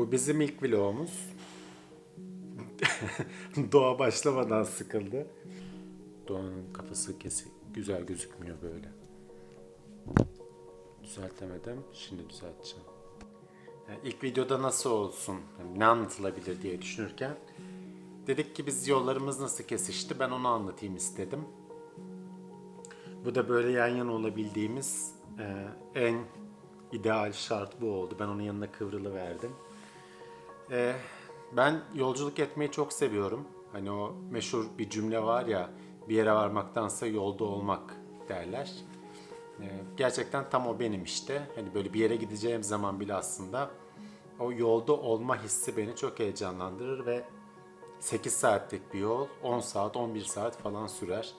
Bu bizim ilk vlogumuz. Doğa başlamadan sıkıldı. Doğanın kafası kesik, güzel gözükmüyor böyle. Düzeltemedim, şimdi düzelteceğim. Yani ilk videoda nasıl olsun, ne anlatılabilir diye düşünürken dedik ki biz yollarımız nasıl kesişti ben onu anlatayım istedim. Bu da böyle yan yana olabildiğimiz e, en ideal şart bu oldu. Ben onun yanına kıvrılıverdim. E, ben yolculuk etmeyi çok seviyorum. Hani o meşhur bir cümle var ya, bir yere varmaktansa yolda olmak derler. E, gerçekten tam o benim işte. Hani böyle bir yere gideceğim zaman bile aslında o yolda olma hissi beni çok heyecanlandırır ve 8 saatlik bir yol 10 saat 11 saat falan sürer.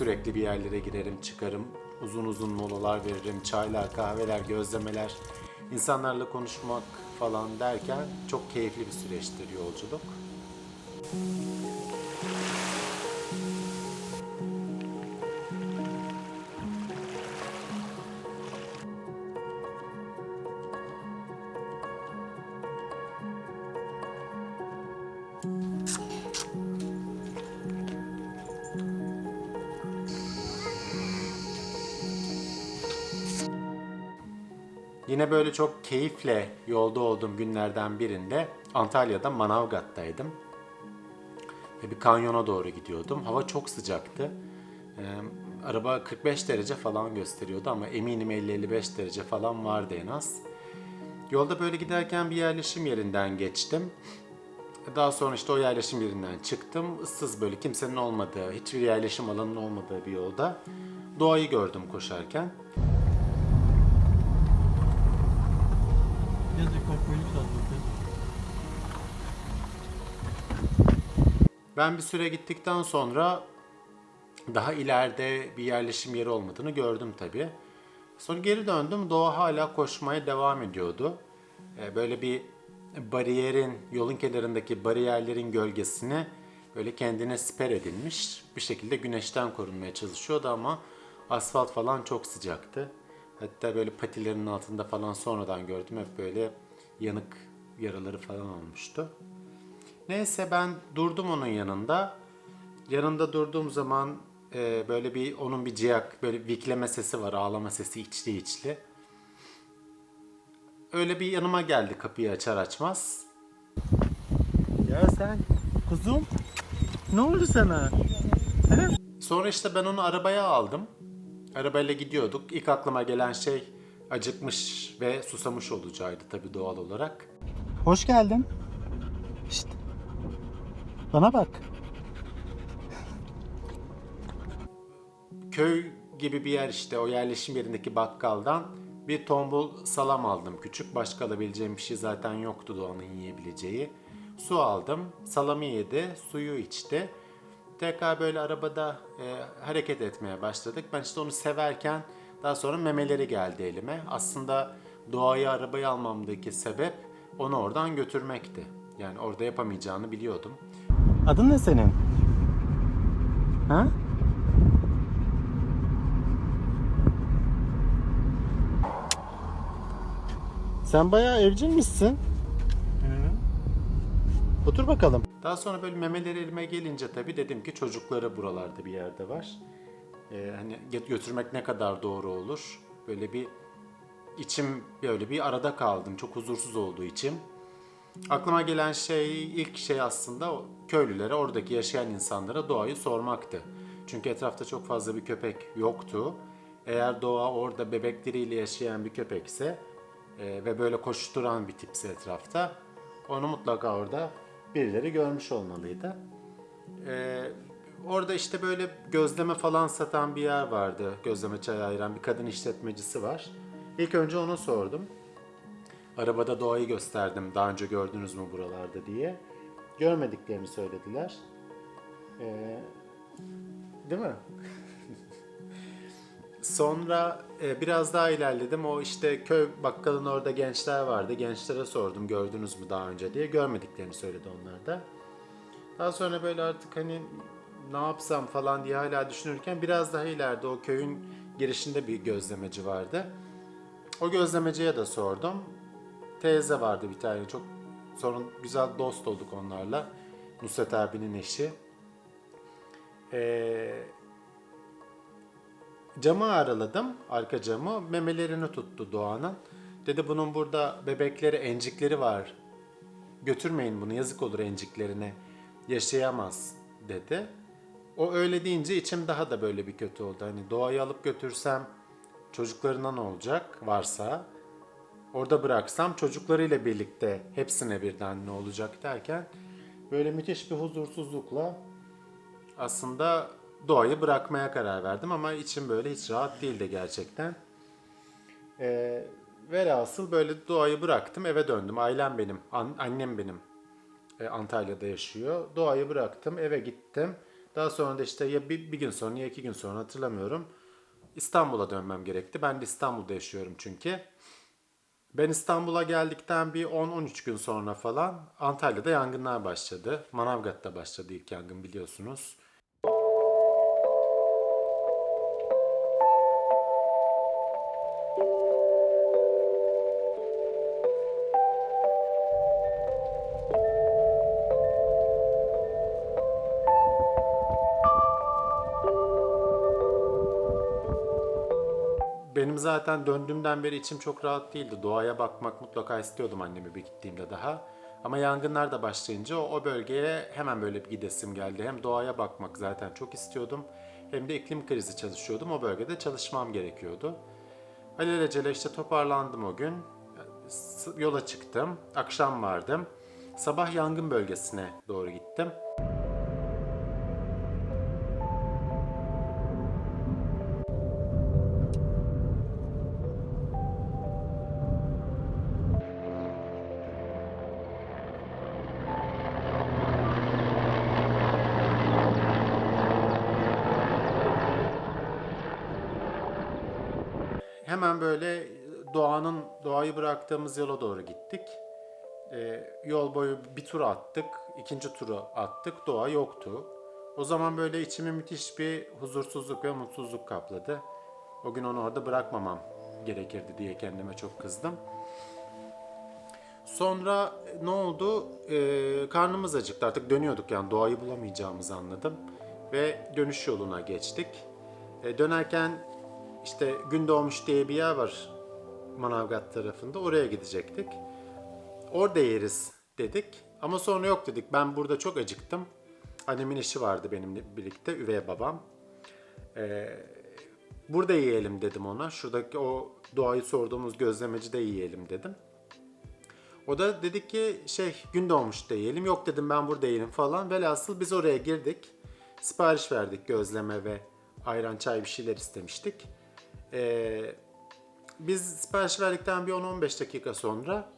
Sürekli bir yerlere girerim, çıkarım. Uzun uzun molalar veririm. Çaylar, kahveler, gözlemeler. insanlarla konuşmak falan derken çok keyifli bir süreçtir yolculuk. Yine böyle çok keyifle yolda olduğum günlerden birinde Antalya'da Manavgat'taydım. Ve bir kanyona doğru gidiyordum. Hava çok sıcaktı. Ee, araba 45 derece falan gösteriyordu ama eminim 50-55 derece falan vardı en az. Yolda böyle giderken bir yerleşim yerinden geçtim. Daha sonra işte o yerleşim yerinden çıktım. Issız böyle kimsenin olmadığı, hiçbir yerleşim alanının olmadığı bir yolda doğayı gördüm koşarken. Ben bir süre gittikten sonra daha ileride bir yerleşim yeri olmadığını gördüm tabii. Sonra geri döndüm. Doğa hala koşmaya devam ediyordu. Ee, Böyle bir bariyerin, yolun kenarındaki bariyerlerin gölgesine böyle kendine siper edilmiş. Bir şekilde güneşten korunmaya çalışıyordu ama asfalt falan çok sıcaktı. Hatta böyle patilerinin altında falan sonradan gördüm. Hep böyle yanık yaraları falan olmuştu. Neyse ben durdum onun yanında. Yanında durduğum zaman e, böyle bir onun bir ciyak böyle vikleme sesi var ağlama sesi içli içli. Öyle bir yanıma geldi kapıyı açar açmaz. Ya sen kuzum ne oldu sana? Sonra işte ben onu arabaya aldım. Arabayla gidiyorduk. İlk aklıma gelen şey acıkmış ve susamış olacağıydı tabii doğal olarak. Hoş geldin. Şşt. Bana bak. köy gibi bir yer işte o yerleşim yerindeki bakkaldan bir tombul salam aldım küçük. Başka alabileceğim bir şey zaten yoktu Doğan'ın yiyebileceği. Su aldım, salamı yedi, suyu içti. Tekrar böyle arabada e, hareket etmeye başladık. Ben işte onu severken daha sonra memeleri geldi elime. Aslında doğayı arabaya almamdaki sebep onu oradan götürmekti. Yani orada yapamayacağını biliyordum. Adın ne senin? Ha? Sen bayağı evcilmişsin. Otur bakalım. Daha sonra böyle memeleri elime gelince tabii dedim ki çocukları buralarda bir yerde var. Ee, hani gö- götürmek ne kadar doğru olur? Böyle bir içim böyle bir arada kaldım. Çok huzursuz olduğu için. Aklıma gelen şey ilk şey aslında köylülere, oradaki yaşayan insanlara doğayı sormaktı. Çünkü etrafta çok fazla bir köpek yoktu. Eğer doğa orada bebekleriyle yaşayan bir köpekse e, ve böyle koşturan bir tipse etrafta onu mutlaka orada birileri görmüş olmalıydı. E, orada işte böyle gözleme falan satan bir yer vardı. Gözleme çay ayıran bir kadın işletmecisi var. İlk önce ona sordum. Arabada doğayı gösterdim. Daha önce gördünüz mü buralarda diye. Görmediklerini söylediler. Ee, değil mi? Sonra e, biraz daha ilerledim. O işte köy bakkalın orada gençler vardı. Gençlere sordum gördünüz mü daha önce diye. Görmediklerini söyledi onlar da. Daha sonra böyle artık hani ne yapsam falan diye hala düşünürken biraz daha ileride o köyün girişinde bir gözlemeci vardı. O gözlemeciye de sordum. Teyze vardı bir tane çok sonra güzel dost olduk onlarla. Nusret abinin eşi. Ee, camı araladım, arka camı. Memelerini tuttu Doğan'ın. Dedi bunun burada bebekleri, encikleri var. Götürmeyin bunu, yazık olur enciklerine. Yaşayamaz dedi. O öyle deyince içim daha da böyle bir kötü oldu. Hani doğayı alıp götürsem çocuklarına ne olacak varsa orada bıraksam çocuklarıyla birlikte hepsine birden ne olacak derken böyle müthiş bir huzursuzlukla aslında doğayı bırakmaya karar verdim ama içim böyle hiç rahat değildi gerçekten. Ee, velhasıl böyle doğayı bıraktım eve döndüm. Ailem benim, an- annem benim e, Antalya'da yaşıyor. Doğayı bıraktım eve gittim. Daha sonra da işte ya bir, bir gün sonra ya iki gün sonra hatırlamıyorum. İstanbul'a dönmem gerekti. Ben de İstanbul'da yaşıyorum çünkü. Ben İstanbul'a geldikten bir 10-13 gün sonra falan Antalya'da yangınlar başladı. Manavgat'ta başladı ilk yangın biliyorsunuz. Zaten döndüğümden beri içim çok rahat değildi. Doğaya bakmak mutlaka istiyordum annemi bir gittiğimde daha. Ama yangınlar da başlayınca o, o bölgeye hemen böyle bir gidesim geldi. Hem doğaya bakmak zaten çok istiyordum. Hem de iklim krizi çalışıyordum. O bölgede çalışmam gerekiyordu. Alelacele işte toparlandım o gün. Yola çıktım. Akşam vardım. Sabah yangın bölgesine doğru gittim. Hemen böyle doğanın doğayı bıraktığımız yola doğru gittik. Ee, yol boyu bir tur attık, ikinci turu attık, doğa yoktu. O zaman böyle içimi müthiş bir huzursuzluk ve mutsuzluk kapladı. O gün onu orada bırakmamam gerekirdi diye kendime çok kızdım. Sonra ne oldu? Ee, karnımız acıktı artık dönüyorduk yani doğayı bulamayacağımızı anladım. Ve dönüş yoluna geçtik. Ee, dönerken işte Gün Doğmuş diye bir yer var Manavgat tarafında oraya gidecektik. Orada yeriz dedik ama sonra yok dedik ben burada çok acıktım. Annemin işi vardı benimle birlikte üvey babam. Ee, burada yiyelim dedim ona. Şuradaki o doğayı sorduğumuz gözlemeci de yiyelim dedim. O da dedik ki şey gün doğmuş da yiyelim. Yok dedim ben burada yiyelim falan. Velhasıl biz oraya girdik. Sipariş verdik gözleme ve ayran çay bir şeyler istemiştik. Ee, biz sipariş verdikten bir 10-15 dakika sonra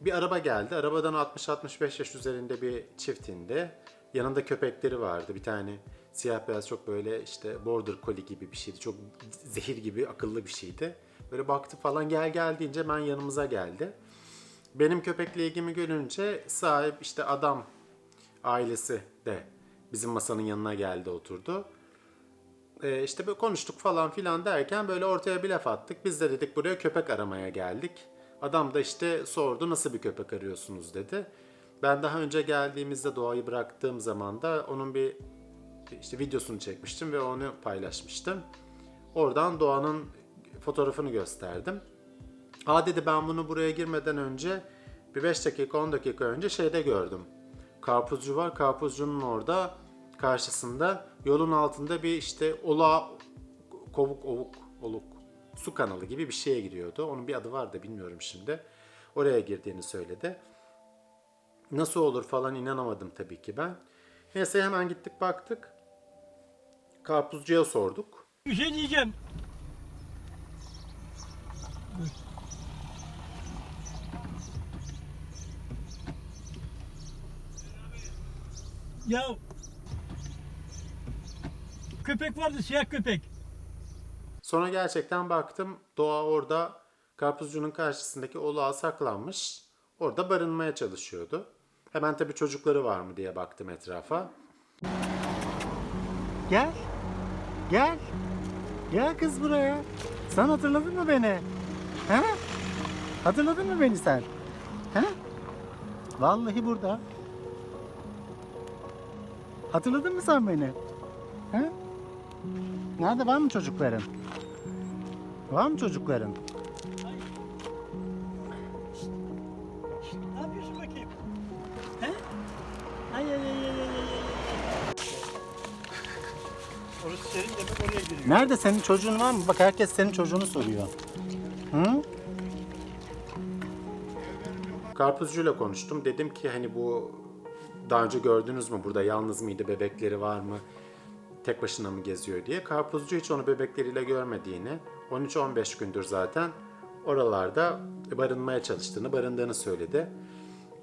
bir araba geldi. Arabadan 60-65 yaş üzerinde bir çift indi. Yanında köpekleri vardı. Bir tane siyah beyaz çok böyle işte border collie gibi bir şeydi. Çok zehir gibi akıllı bir şeydi. Böyle baktı falan gel gel deyince hemen yanımıza geldi. Benim köpekle ilgimi görünce sahip işte adam ailesi de bizim masanın yanına geldi oturdu. Ee, işte böyle konuştuk falan filan derken böyle ortaya bir laf attık. Biz de dedik buraya köpek aramaya geldik. Adam da işte sordu nasıl bir köpek arıyorsunuz dedi. Ben daha önce geldiğimizde doğayı bıraktığım zaman da onun bir işte videosunu çekmiştim ve onu paylaşmıştım. Oradan doğanın fotoğrafını gösterdim. Aa dedi ben bunu buraya girmeden önce bir 5 dakika 10 dakika önce şeyde gördüm. Karpuzcu var. Karpuzcunun orada karşısında yolun altında bir işte ola kovuk ovuk oluk su kanalı gibi bir şeye giriyordu. Onun bir adı var da bilmiyorum şimdi. Oraya girdiğini söyledi. Nasıl olur falan inanamadım tabii ki ben. Neyse hemen gittik baktık. Karpuzcuya sorduk. Bir şey diyeceğim. Ya köpek vardı siyah köpek. Sonra gerçekten baktım doğa orada karpuzcunun karşısındaki olağa saklanmış. Orada barınmaya çalışıyordu. Hemen tabii çocukları var mı diye baktım etrafa. Gel. Gel. Gel kız buraya. Sen hatırladın mı beni? He? Hatırladın mı beni sen? He? Vallahi burada. Hatırladın mı sen beni? He? Nerede var mı çocukların? Var mı çocukların? Ne yapıyorsun bakayım? He? Ay ay ay ay ay ay ay. Orası senin demek oraya giriyor. Nerede senin çocuğun var mı? Bak herkes senin çocuğunu soruyor. Hı? Karpuzcuyla konuştum. Dedim ki hani bu daha önce gördünüz mü burada yalnız mıydı, bebekleri var mı, tek başına mı geziyor diye. Karpuzcu hiç onu bebekleriyle görmediğini, 13-15 gündür zaten oralarda barınmaya çalıştığını, barındığını söyledi.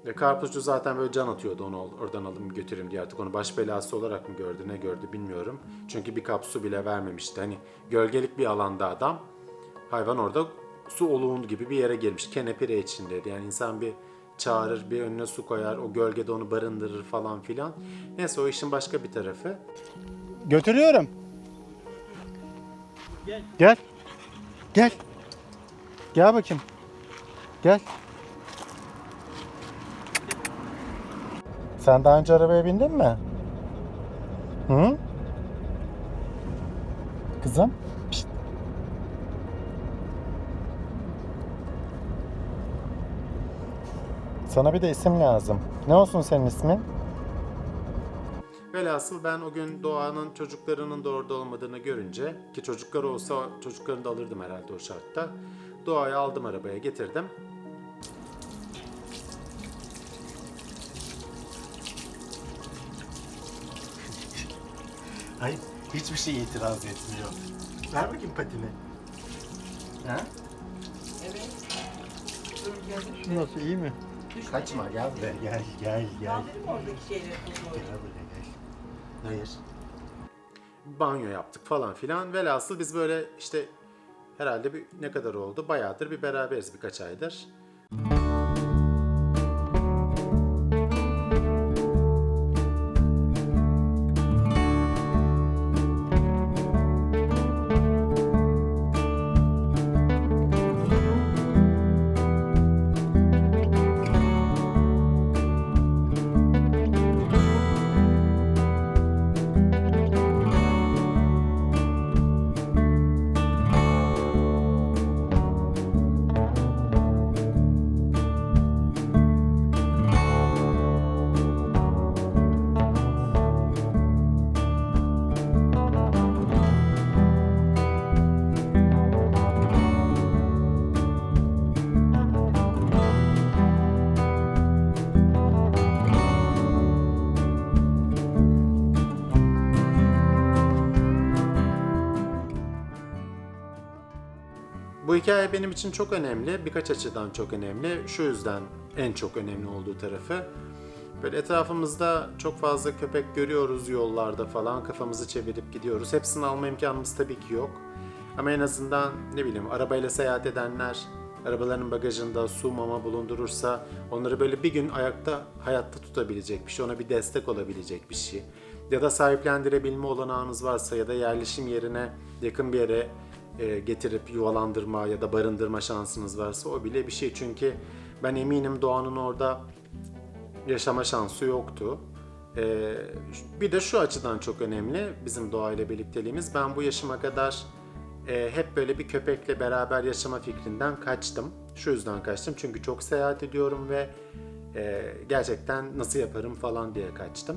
Ve karpuzcu zaten böyle can atıyordu onu oradan alayım götüreyim diye artık onu baş belası olarak mı gördü ne gördü bilmiyorum. Çünkü bir kap su bile vermemişti. Hani gölgelik bir alanda adam hayvan orada su oluğun gibi bir yere girmiş. Kenepire içindeydi. Yani insan bir çağırır, bir önüne su koyar, o gölgede onu barındırır falan filan. Neyse o işin başka bir tarafı. Götürüyorum. Gel. Gel. Gel. Gel bakayım. Gel. Sen daha önce arabaya bindin mi? Hı? Kızım. Pişt. Sana bir de isim lazım. Ne olsun senin ismin? Velhasıl ben o gün Doğan'ın çocuklarının da orada olmadığını görünce ki çocukları olsa çocuklarını da alırdım herhalde o şartta. Doğa'yı aldım arabaya getirdim. Hayır, hiçbir şey itiraz etmiyor. Ver bakayım patini. Ha? Nasıl iyi mi? Kaçma gel buraya gel gel gel. Kaldırayım oradaki şeyleri? Gel buraya gel. Hayır. Banyo yaptık falan filan. Velhasıl biz böyle işte herhalde bir, ne kadar oldu? Bayağıdır bir beraberiz birkaç aydır. Bu hikaye benim için çok önemli. Birkaç açıdan çok önemli. Şu yüzden en çok önemli olduğu tarafı. Böyle etrafımızda çok fazla köpek görüyoruz yollarda falan. Kafamızı çevirip gidiyoruz. Hepsini alma imkanımız tabii ki yok. Ama en azından ne bileyim arabayla seyahat edenler arabalarının bagajında su mama bulundurursa onları böyle bir gün ayakta hayatta tutabilecek bir şey, ona bir destek olabilecek bir şey. Ya da sahiplendirebilme olanağınız varsa ya da yerleşim yerine yakın bir yere getirip yuvalandırma ya da barındırma şansınız varsa o bile bir şey. Çünkü ben eminim Doğan'ın orada yaşama şansı yoktu. Ee, bir de şu açıdan çok önemli bizim doğayla birlikteliğimiz. Ben bu yaşıma kadar e, hep böyle bir köpekle beraber yaşama fikrinden kaçtım. Şu yüzden kaçtım çünkü çok seyahat ediyorum ve e, gerçekten nasıl yaparım falan diye kaçtım.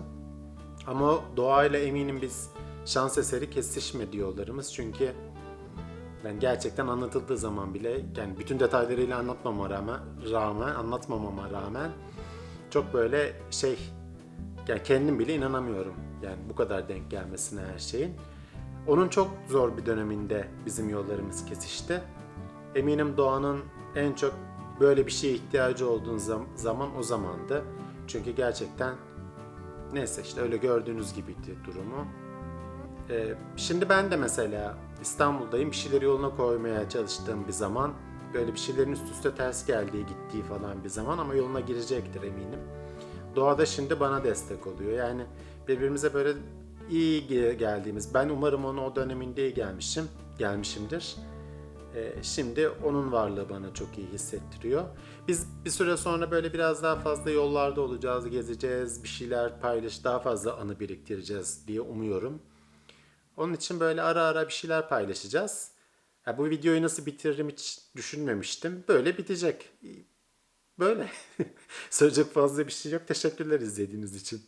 Ama doğayla eminim biz şans eseri kesişmedi yollarımız çünkü ben gerçekten anlatıldığı zaman bile yani bütün detaylarıyla anlatmama rağmen, rağmen anlatmamama rağmen çok böyle şey yani kendim bile inanamıyorum. Yani bu kadar denk gelmesine her şeyin. Onun çok zor bir döneminde bizim yollarımız kesişti. Eminim Doğan'ın en çok böyle bir şeye ihtiyacı olduğun zam- zaman o zamandı. Çünkü gerçekten neyse işte öyle gördüğünüz gibiydi durumu. Ee, şimdi ben de mesela İstanbul'dayım bir şeyleri yoluna koymaya çalıştığım bir zaman böyle bir şeylerin üst üste ters geldiği gittiği falan bir zaman ama yoluna girecektir eminim. Doğada şimdi bana destek oluyor. Yani birbirimize böyle iyi ge- geldiğimiz. Ben umarım onu o döneminde iyi gelmişim, gelmişimdir. Ee, şimdi onun varlığı bana çok iyi hissettiriyor. Biz bir süre sonra böyle biraz daha fazla yollarda olacağız, gezeceğiz, bir şeyler paylaş, daha fazla anı biriktireceğiz diye umuyorum. Onun için böyle ara ara bir şeyler paylaşacağız. Ya bu videoyu nasıl bitiririm hiç düşünmemiştim. Böyle bitecek. Böyle. Söyleyecek fazla bir şey yok. Teşekkürler izlediğiniz için.